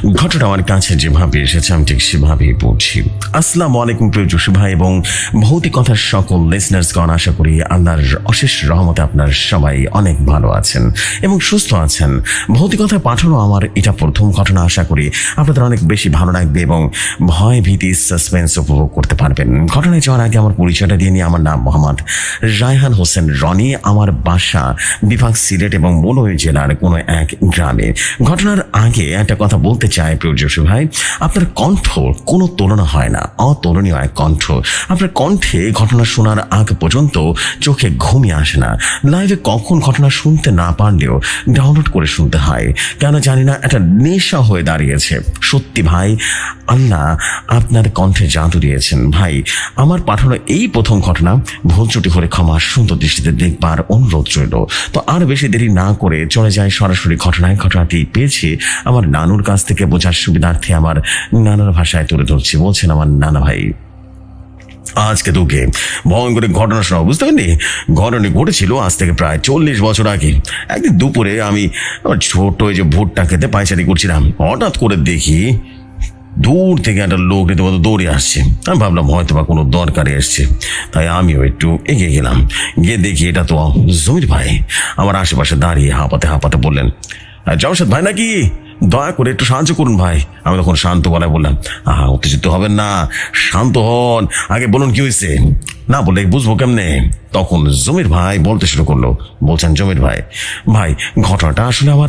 ঘটনা আমার কাছে যেভাবে এসেছে, আমি ঠিক সেভাবেই পড়ছি আসসালামু আলাইকুম প্রিয় জোশী ভাই এবং ভৌতিকতার সকল লিসনার্সগণ আশা করি আল্লাহর অশেষ রহমতে আপনার সবাই অনেক ভালো আছেন এবং সুস্থ আছেন। ভৌতিকতা পাঠানো আমার এটা প্রথম ঘটনা, আশা করি আপনাদের অনেক বেশি ভালো লাগবে এবং ভয় ভীতি সাসপেন্স উপভোগ করতে পারবেন। ঘটনায় যাওয়ার আগে আমার পরিচয়টা দিয়ে নিয়ে আমার নাম মোহাম্মদ রায়হান হোসেন রনি। আমার বাসা বিভাগ সিলেট এবং মৌলভী জেলার কোনো এক গ্রামে। ঘটনার আগে একটা কথা বলতে চাই প্রিয় জোশী ভাই, আপনার কণ্ঠ কোনো তুলনা হয় না, অতুলনীয় এক কণ্ঠ। আপনার কণ্ঠে ঘটনা শোনার আগ পর্যন্ত চোখে ঘুমিয়ে আসে না। লাইভে কখন ঘটনা শুনতে না পারলেও ডাউনলোড করে শুনতে হয়। কেন জানি না, একটা নেশা হয়ে দাঁড়িয়েছে। সত্যি ভাই, আল্লাহ আপনার কণ্ঠে জাদু দিয়েছেন। ভাই, আমার পাঠানো এই প্রথম ঘটনা ভুল ত্রুটি করে ক্ষমা সুন্দর দৃষ্টিতে দেখবার অনুরোধ রইল। তো আর বেশি দেরি না করে চলে যায় সরাসরি ঘটনায়। ঘটনাটি পেয়েছি আমার নানুর কাছ থেকে। বোঝার সুবিধার্থে আমার নানার ভাষায় তুলে ধরছি। বলছেন আমার নানা ভাই। আজকে তোকে ভয়ঙ্কর ঘটনা শোনা বুঝতে পারলি? ঘটনা ঘটেছিল আজ থেকে প্রায় চল্লিশ বছর আগে। একদিন দুপুরে আমি ছোট যে ভুট্টা খেতে পায়চারি করছিলাম, হঠাৎ করে দেখি দূর থেকে একটা লোক রীতিমতো দৌড়ে আসছে। আমি ভাবলাম হয়তো বা কোনো দরকারে এসছে। তাই আমিও একটু এগিয়ে গেলাম। গিয়ে দেখি এটা তো জমির ভাই। আমার আশেপাশে দাঁড়িয়ে হাঁপাতে হাঁপাতে বললেন জমশেদ ভাই নাকি? দয়া করে একটু সাহায্য করুন ভাই। আমি তখন শান্ত গলায় বললাম, আহা, উত্তেজিত হবেন না, শান্ত হন। আগে বলুন কি হয়েছে? না বলে বুঝব কেমনে? তখন জমির ভাই বলতে শুরু করল, বলছেন, জমির ভাই ভাই, ঘটনাটা আসলে আমার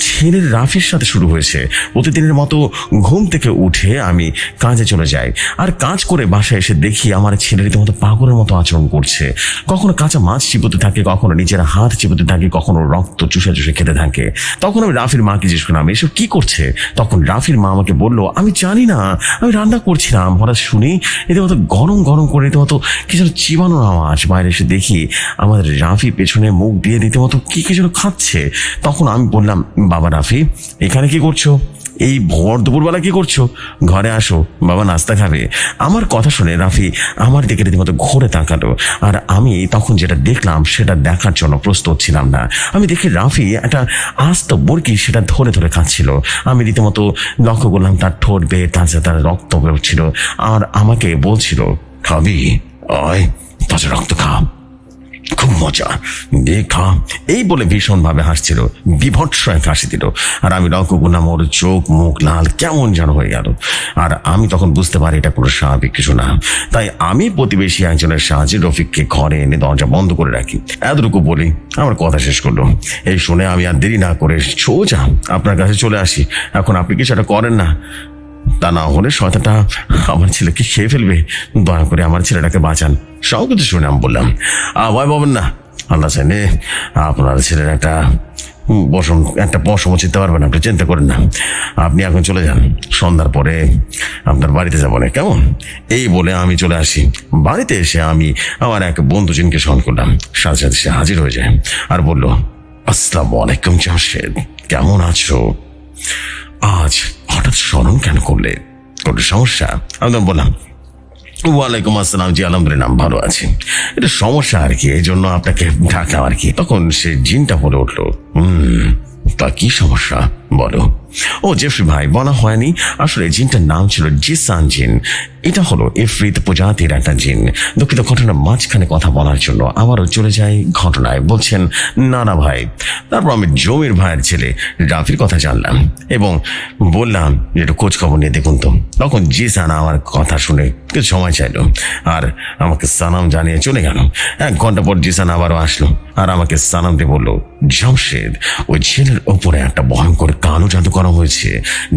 ছেলের রাফির সাথে শুরু হয়েছে। প্রতিদিনের মতো ঘুম থেকে উঠে আমি কাজে চলে যাই। আর কাজ করে বাসায় এসে দেখি আমার ছেলে রীতিমতো পাগলের মতো আচরণ করছে। কখনো কাঁচা মাছ চিপতে থাকে, কখনো নিজের হাত চিপতে থাকে, কখনো রক্ত চুষে চুষে খেতে থাকে। তখন আমি রাফির মাকে জিজ্ঞেস করলাম, এসব কি করছে? তখন রাফির মা আমাকে বলল, আমি জানি না, আমি রান্না করছিলাম। হঠাৎ শুনি মতো গরম গরম করে রীতিমতো কি যেন চিবানোর আওয়াজ। বাইরে এসে দেখি আমাদের রাফি পেছনে মুখ দিয়ে দিতে মতো কি কি যেন খাচ্ছে। তখন আমি বললাম, বাবা রাফি, এখানে কি করছ? এই ভোর দুপুরবেলা কি করছ? ঘরে আসো, বাবা নাস্তা খাবে। আমার কথা শুনে রাফি আমার দিকে রীতিমতো ঘুরে তাকালো। আর আমি তখন যেটা দেখলাম সেটা দেখার জন্য প্রস্তুত ছিলাম না। আমি দেখি রাফি একটা আস্ত বরকি সেটা ধরে ধরে খাচ্ছিল আমি রীতিমতো লক্ষ্য করলাম তার ঠোঁট বেয়ে তাজা তার রক্ত বেরোচ্ছিল। আর আমাকে বলছিল খাবি আয়, তাজা রক্ত খা। খুব মজা। দেখা এই বলে ভীষণভাবে হাসছিল। বিভৎস এক হাসি দিল। আর আমি করলাম ওর চোখ, মুখ লাল, কেমন যেন হয়ে গেল। আর আমি তখন বুঝতে পারি এটা কোনো স্বাভাবিক কিছু না। তাই আমি প্রতিবেশী একজনের সাহায্যে রফিককে ঘরে এনে দরজা বন্ধ করে রাখি। এতটুকু বলি আমার কথা শেষ করল। এই শুনে আমি আর দেরি না করে সোজা আপনার কাছে চলে আসি। এখন আপনি কিছু একটা করেন না। তা না হলে শয়তানটা আমার ছেলেকে খেয়ে ফেলবে। দয়া করে আমার ছেলেটাকে বাঁচান। সব কিছু শুনে আমি বললাম ভয় পাবেন না। আল্লাহ জানে আপনার ছেলের একটা বসম একটা বসম চিনতে পারবেন আপনি চিন্তা করেন না। আপনি এখন চলে যান। সন্ধ্যার পরে আপনার বাড়িতে যাব না কেমন? এই বলে আমি চলে আসি। বাড়িতে এসে আমি আমার এক বন্ধু জিনকে স্মরণ করলাম। সাথে সাথে সে হাজির হয়ে যায় আর বলল, আসসালামু আলাইকুম জামশেদ। কেমন আছো? আজ হঠাৎ স্মরণ কেন করলে? কোনো সমস্যা? আমি তো বললাম, ওয়ালাইকুম আসসালাম, জি, আলহামদুলিল্লাহ ভালো আছি। এটা সমস্যা আর কি, এই জন্য আপনাকে ঢাকা আর কি। তখন সে জিনটা বলে উঠল, হুম, তা কি সমস্যা? বলো। ও জেফরি ভাই, বলা হয়নি। আসলে জিনটার নাম ছিল জিসান জিন। এটা হলো এফরিত প্রজাতির একটা জিন। দুঃখিত ঘটনার মাঝখানে কথা বলার জন্য আবারও চলে যাই ঘটনায়। বলছেন না না ভাই, তারপর আমি জমির ভাইয়ের ছেলে রাফির কথা জানলাম এবং বললাম যে একটু খোঁজ খবর নিয়ে দেখুন তো। তখন জিসান আমার কথা শুনে কিছু সময় চাইলো আর আমাকে সালাম জানিয়ে চলে গেল। এক ঘণ্টা পর জিসান আবারও আসলো আর আমাকে সালাম দিয়ে বলল, জামশেদ, ওই ছেলের ওপরে একটা ভয়ঙ্কর কালো জাদু করা হয়েছে,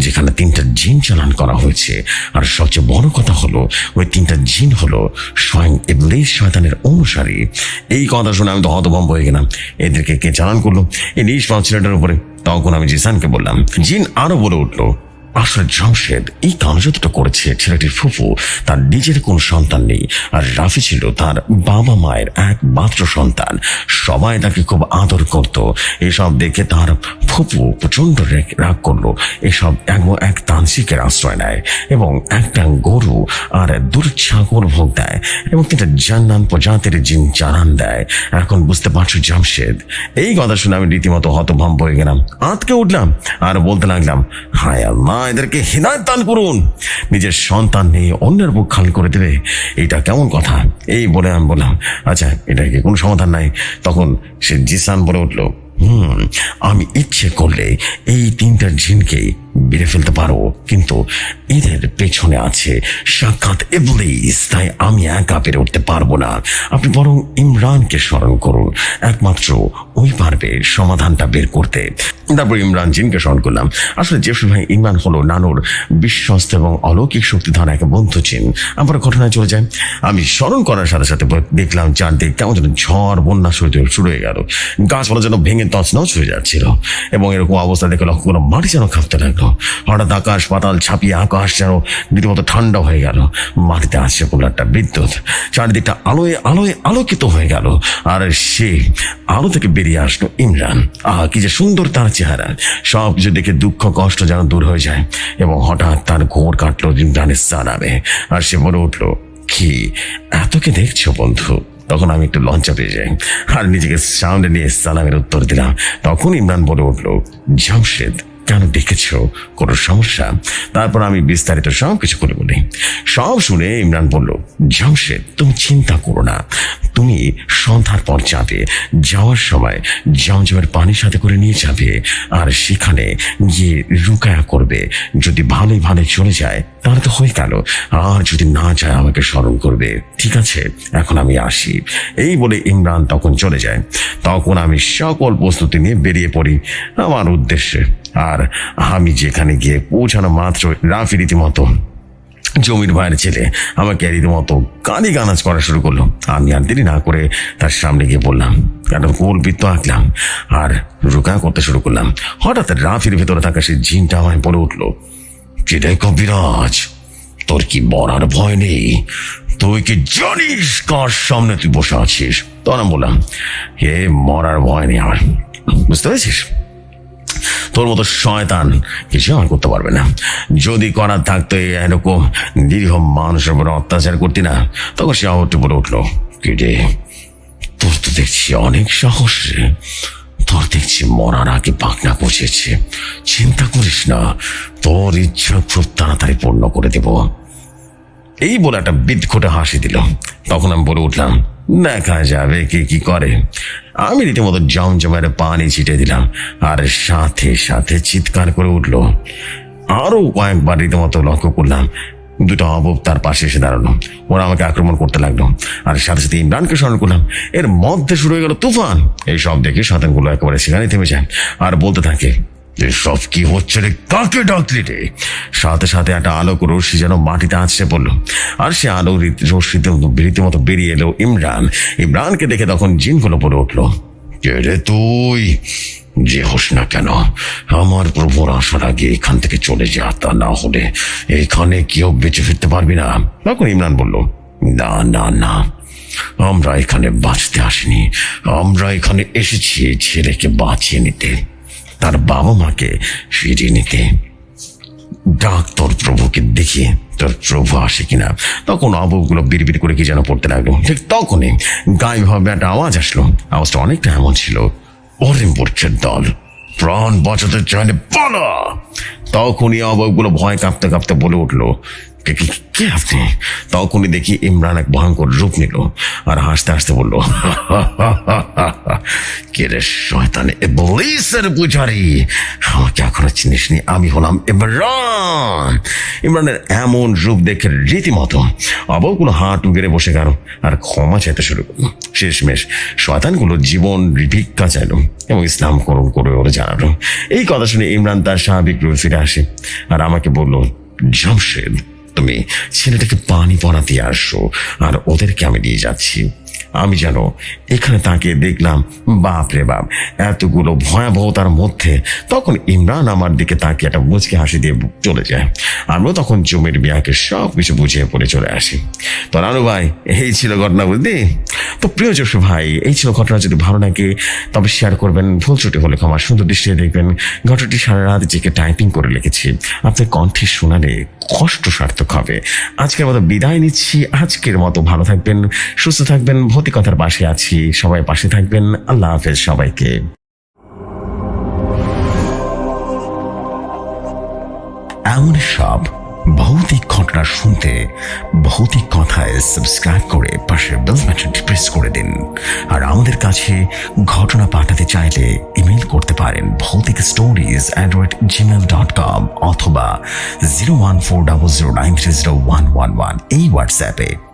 যেখানে তিনটা জিন চালান করা হয়েছে। আর সবচেয়ে বড় কথা হলো, ওই তিনটা জিন হলো স্বয়ং ইবলিস শয়তানের অনুসারী। এই কথা শুনে আমি তো হতভম্ব হয়ে গেলাম। এদেরকে কে চালান করল? এই নিষ্পাপ ছেলেটার উপরে। তখন আমি জিসানকে বললাম, জিন আরও বলে উঠল আসলে জামশেদ এই কানুজাতটা করেছে ছেলেটির ফুফু। তার নিজের কোন সন্তান নেই। আর রাফি ছিল তার বাবা মায়ের একমাত্র সন্তান। সবাই তাকে খুব আদর করত। এসব দেখে তার ফুফু প্রচণ্ড রেগ- করল। এসব এক তান্ত্রিকের আশ্রয় নেয় এবং একটা গরু আর দুটো ছাগল ভোগ দেয় এবং তিনটা জান্নান প্রজাতির জিন চালান দেয়। এখন বুঝতে পারছ জামশেদ, এই কথা শুনে আমি রীতিমতো হতভম্ব হয়ে গেলাম। আতকে উঠলাম আর বলতে লাগলাম, হায় আল্লাহ এদেরকে হৃদয় দান করুন। নিজের সন্তান নিয়ে অন্যের বুক খালি করে দেবে। এটা কেমন কথা? এই বলে আমি বললাম আচ্ছা এটা কি কোনো সমাধান নাই? তখন সে জিসান বলে উঠল, হুম, আমি ইচ্ছে করলে এই তিনটা জিনকেই বেড়ে ফেলতে পারো। কিন্তু এদের পেছনে আছে সাক্ষাৎ ইবলিস, তাই আমি একা পেরে উঠতে পারব না। আপনি বরং ইমরানকে স্মরণ করুন। একমাত্র ওই পারবে সমাধানটা বের করতে। তারপর ইমরান জিনকে স্মরণ করলাম। আসলে জেফরি ভাই, ইমরান হলো নানুর বিশ্বস্ত এবং অলৌকিক শক্তিধর এক বন্ধু চিন আবার ঘটনায় চলে যায়। আমি স্মরণ করার সাথে সাথে দেখলাম চারদিক কেমন যেন ঝড়, বন্যা শুরু শুরু হয়ে গেল। গাছপালা যেন ভেঙে তছনছ হয়ে যাচ্ছিল। এবং এরকম অবস্থা দেখে লক্ষ্য করে মাটি যেন কাঁপতে লাগল। হঠাৎ আকাশ পাতাল ছাপিয়ে আকাশ যেন রীতিমতো ঠান্ডা হয়ে গেল। মাটিতে আসছে পড়ল একটা বিদ্যুৎ। চারিদিকটা আলোয় আলোয় আলোকিত হয়ে গেল। আর সে আলো থেকে বেরিয়ে আসলো ইমরান। আহ, কি যে সুন্দর তার চেহারা। সব কিছু দেখে দুঃখ, কষ্ট যেন দূর হয়ে যায়। এবং হঠাৎ তার ঘোর কাটলো ইমরানের সালামে। আর সে বলে উঠল, কি, এত এতকে দেখছ বন্ধু? তখন আমি একটু লঞ্চা পেয়ে যাই। আর নিজেকে সামনে নিয়ে সালামের উত্তর দিলাম। তখন ইমরান বলে উঠল, জামশেদ কেন ডেকেছ? কোনো সমস্যা? তারপর আমি বিস্তারিত সব কিছু করে বলি। সব শুনে ইমরান বলল, জামশেদ, তুমি চিন্তা করো না। তুমি সন্ধ্যার পর যাবে। যাওয়ার সময় জমজমের পানির সাথে করে নিয়ে যাবে। আর সেখানে গিয়ে রুকায়া করবে। যদি ভালোই ভালো চলে যায়, তাহলে তো হয়ে গেল। আর যদি না যায়, আমাকে স্মরণ করবে। ঠিক আছে? এখন আমি আসি। এই বলে ইমরান তখন চলে যায়। তখন আমি সকল প্রস্তুতি নিয়ে বেরিয়ে পড়ি। আমার উদ্দেশ্যে আর আমি যেখানে গিয়ে পৌঁছানো মাত্র রাফি রীতিমতো, জমির ভাইয়ের ছেলে আমাকে রীতিমতো গালি গানাজ করা শুরু করল। আমি আর দেরি না করে তার সামনে গিয়ে বললাম একটা গোলবৃত্ত আঁকলাম আর রুকা করতে শুরু করলাম। হঠাৎ রাফির ভেতরে থাকা সেই জিনটা আমায় বলে উঠল সেটাই কবিরাজ, তোর কি মরার ভয় নেই? তুই কি জানিস কার সামনে তুই বসে আছিস? তখন বললাম হে মরার ভয় নেই আমার, বুঝতে পেরেছিস? তোর মতো শয়তান কিছু আমার করতে পারবে না। যদি করার থাকতো এরকম দীর্ঘ মানুষের উপর অত্যাচার করতি না, তখন সে আহ্বটি বলে উঠল। কি রে তোর তো দেখছি অনেক সাহস তোর দেখছি মরার আগে পাকনা পচেছে চিন্তা করিস না, তোর ইচ্ছা খুব তাড়াতাড়ি পূর্ণ করে দেব। এই বলে একটা বিদঘটে হাসি দিল। তখন আমি বলে উঠলাম দেখা যাবে কে কি করে। আমি রীতিমতো জমজমের পানি ছিটে দিলাম, আর সাথে সাথে চিৎকার করে উঠল। আরও কয়েকবার রীতিমতো লক্ষ্য করলাম, দুটো অবব তার পাশে এসে দাঁড়াল। ওরা আমাকে আক্রমণ করতে লাগল, আর সাথে সাথে ইমরানকে স্মরণ করলাম। এর মধ্যে শুরু হয়ে গেল তুফান। এই সব দেখে শতানগুলো একেবারে সেখানে থেমে যায়, আর বলতে থাকে সব কি হচ্ছে রে, কাকে ডাকলি রে? সাথে সাথে একটা আলোক রশ্মি যেন মাটিতে আছড়ে পড়ল। আর সে আলো রশ্মিতে রীতিমতো বেরিয়ে এলো ইমরান। ইমরানকে দেখে তখন জিনগুলো পড়ে উঠল রে তুই? যে হোস না কেন, আমার প্রভুর আসার আগে এখান থেকে চলে যা, তা না হলে এখানে কেউ বেঁচে ফিরতে পারবি না। তখন ইমরান বলল, না না না, আমরা এখানে বাঁচতে আসিনি। আমরা এখানে এসেছি ছেলেকে বাঁচিয়ে নিতে। তার বাবা মাকে ফিরিয়ে নিতে। ডাক প্রভুকে দেখি তোর প্রভু আসে কিনা। তখন আবুগুলো বিড়বিড় করে কি যেন পড়তে লাগল। ঠিক তখনই গায়ে ভাবে একটা আওয়াজ আসলো। আওয়াজটা অনেকটা এমন ছিল, ওরে মূর্খের দল, প্রাণ বাঁচাতে চাইলে পালা। তখনই আবগুলো ভয় কাঁপতে কাঁপতে বলে উঠল কে আপনি তখনই দেখি ইমরান এক ভয়ঙ্কর রূপ নিল আর হাসতে হাসতে বলল, কে রে শয়তান ইবলিসের পূজারি? আমাকে এখনও চিনিস নি আমি হলাম ইমরান। ইমরানের এমন রূপ দেখে রীতিমতো অবগুলো হাত উগেরে বসে গেল আর ক্ষমা চাইতে শুরু করল। শেষমেশ শয়তানগুলো জীবন ভিক্ষা চাইলো এবং ইসলাম করুন করে ওরা জানালো। এই কথা শুনে ইমরান তার স্বাভাবিক রূপ ফিরে আসে আর আমাকে বলল, জামশেদ তুমি ছেলেটাকে পানি পড়াতে আসো আর ওদেরকে আমি নিয়ে যাচ্ছি। আমি যেন এখানে তাকে দেখলাম বাপ রে বাপ, এতগুলো ভয়াবহতার মধ্যে তখন ইমরান আমার দিকে তাকে একটা মুচকে হাসি দিয়ে চলে যায়। আমিও তখন জমির বিয়াকে সব কিছু বুঝিয়ে পড়ে চলে আসি। তো রানু ভাই, এই ছিল ঘটনা বুঝলি? তো প্রিয় যশু ভাই, এই ছিল ঘটনা। যদি ভালো লাগে, তবে শেয়ার করবেন। ভুল ত্রুটি হলে ক্ষমা সুন্দর দৃষ্টিতে দেখবেন। ঘটনাটি সারা রাত জেকে টাইপিং করে লিখেছি। আপনার কণ্ঠে শোনালে কষ্ট সার্থক হবে। আজকের মতো বিদায় নিচ্ছি। আজকের মতো ভালো থাকবেন, সুস্থ থাকবেন। ভৌতিকতার পাশে আছি। সবাই পাশে থাকবেন। আল্লাহ হাফেজ সবাইকে। এমন সব ভৌতিক ঘটনা শুনতে, ভৌতিক কথায় সাবস্ক্রাইব করে পাশের বেল বাটনটি প্রেস করে দিন। আর আমাদের কাছে ঘটনা পাঠাতে চাইলে ইমেল করতে পারেন ভৌতিক stories Android Gmail dot com অথবা zero one four double zero nine three zero one one one এই হোয়াটসঅ্যাপে